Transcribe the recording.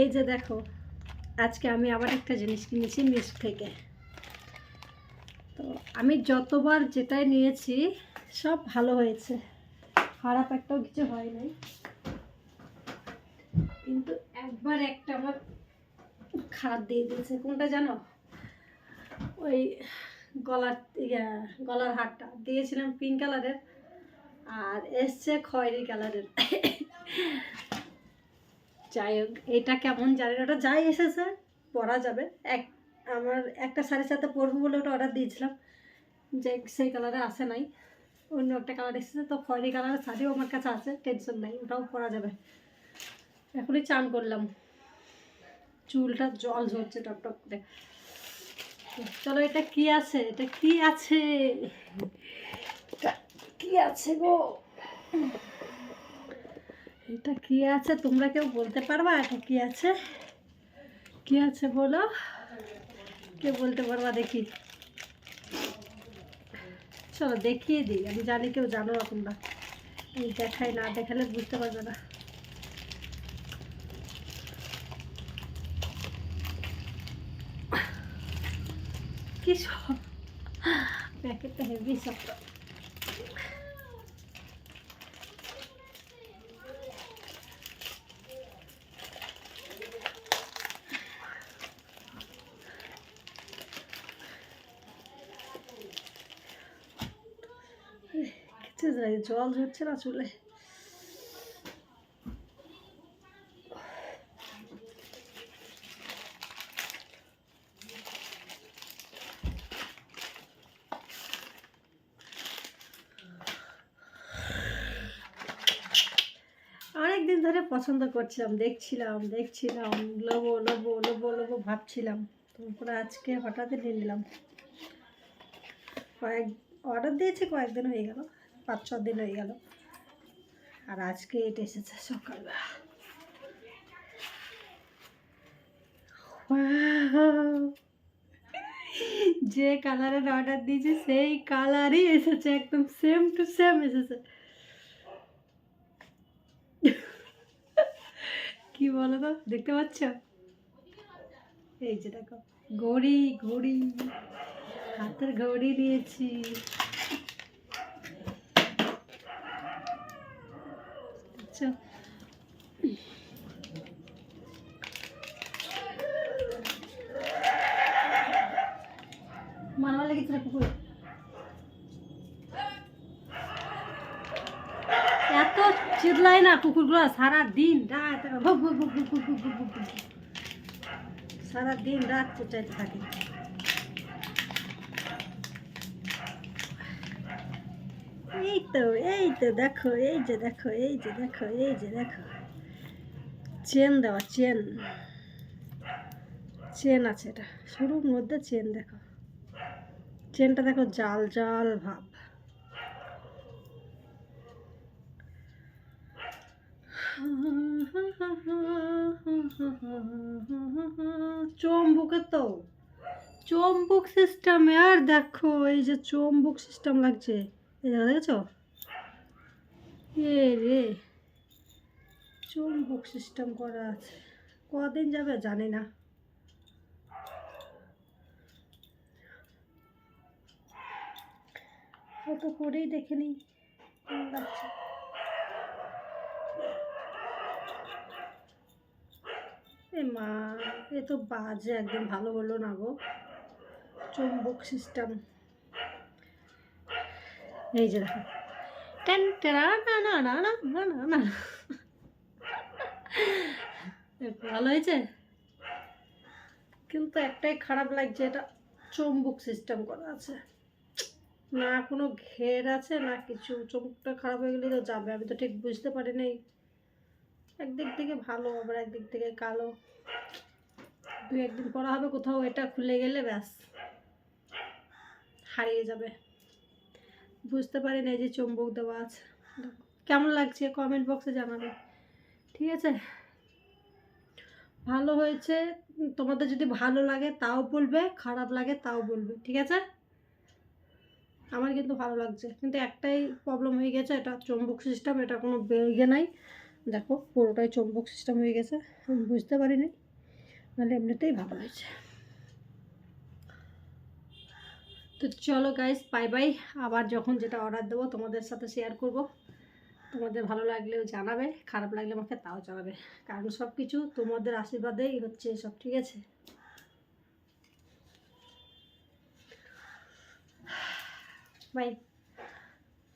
এই যে দেখো, আজকে আমি আবার একটা জিনিস কিনেছি মিস থেকে। তো আমি যতবার যেটাই নিয়েছি, সব ভালো হয়েছে। খারাপ একটাও কিছু হয় নাই। কিন্তু একবার একটা আমার খারাপ দিয়ে দিয়েছে। কোনটা জানো? ওই গলার গলার হারটা। দিয়েছিলাম পিঙ্ক কালারের আর এসছে খয়েরি কালারের যাই হোক, এটা কেমন জানি ওটা যাই এসেছে পরা যাবে। এক, আমার একটা শাড়ির সাথে পরবো বলে ওটা অর্ডার দিয়েছিলাম। যে সেই কালারে আসে নাই, অন্য একটা কালার এসেছে, তো খয়েরি কালারের শাড়িও আমার কাছে আছে টেনশন নাই, ওটাও পরা যাবে। এখনই চান করলাম। চুলটা জল ঝরছে টপ টপ করে। চলো, এটা কি আছে? এটা কি আছে? কি আছে গো? এটা কি আছে? তোমরা কেউ বলতে পারবা? এটা কি আছে? কি আছে বলো? কে বলতে পারবা? দেখি। চলো, দেখিয়ে দিই। আমি জানি কেউ জানো না তোমরা এই দেখাই না দেখালে বুঝতে পারবে না। কি সব? প্যাকেটটা হেভি সবটা যাই জল ঝরছে না চুলে। অনেক দিন ধরে পছন্দ করছিলাম, দেখছিলাম দেখছিলাম, লোবো লোবো লোবো লোবো ভাবছিলাম। তারপরে আজকে হঠাৎই নিয়ে নিলাম। কয়েক অর্ডার দিয়েছে, কয়েকদিন হয়ে গেল। পাঁচ ছ দিন হয়ে গেল। আর আজকে এটা এসেছে সকালবেলা। যে কালারের অর্ডার দিয়েছি, সেই কালারই এসেছে, একদম সেম টু সেম এসেছে। কি বলো তো দেখতে পাচ্ছ? এই যে দেখো, ঘড়ি ঘড়ি, হাতের ঘড়ি নিয়েছি পাচ্ছ মানবা লেগেছিল পুকুরে এত চিল্লায় না কুকুরগুলো সারা দিন রাত সারা দিন রাত চেঁচাইতে থাকে এই তো এই তো দেখো এই যে দেখো এই যে দেখো এই যে দেখো। চেন দেওয়া, চেন। চেন আছে এটা। শুরুর মধ্যে চেন দেখো। চেনটা দেখো জাল জাল ভাব। চম্বুকে তো। চম্বুক সিস্টেমে আর দেখো, এই যে চম্বুক সিস্টেম লাগছে। দেখেছ? এ রে। চম্বুক সিস্টেম করা আছে। কদিন যাবে জানি না। কত করেই দেখে নিই। লাগছে এ মা, এ তো বাজে, একদম ভালো হলো না গো। চুম্বক সিস্টেম এই যে দেখো। টেন, টেরা, না না না না না না না। ভালো হয়েছে? কিন্তু একটাই খারাপ লাগছে, এটা চুম্বক সিস্টেম করা আছে। না কোনো ঘের আছে, না কিছু। চমকটা খারাপ হয়ে গেলে তো যাবে, আমি তো ঠিক বুঝতে পারি নাই একদিক থেকে ভালো, আবার একদিক থেকে কালো। দু একদিন পরা হবে, কোথাও এটা খুলে গেলে ব্যাস, হারিয়ে যাবে। বুঝতে পারি না যে চুম্বক দেওয়া আছে। কেমন লাগছে? কমেন্ট বক্সে জানাবে। ঠিক আছে? ভালো হয়েছে। তোমাদের যদি ভালো লাগে তাও বলবে, খারাপ লাগে তাও বলবে। ঠিক আছে? আমার কিন্তু ভালো লাগছে। কিন্তু একটাই প্রবলেম হয়ে গেছে, এটা চুম্বক সিস্টেম এটা কোনো ইয়ে নাই। দেখো, পুরোটাই চম্বক সিস্টেম হয়ে গেছে। আমি বুঝতে পারিনি। নাহলে এমনিতেই ভালো হয়েছে। তো চলো গাইস বাই বাই আবার যখন যেটা অর্ডার দেবো তোমাদের সাথে শেয়ার করব। তোমাদের ভালো লাগলেও জানাবে, খারাপ লাগলে আমাকে তাও জানাবে। কারণ সব কিছু তোমাদের আশীর্বাদেই হচ্ছে সব ঠিক আছে? বাই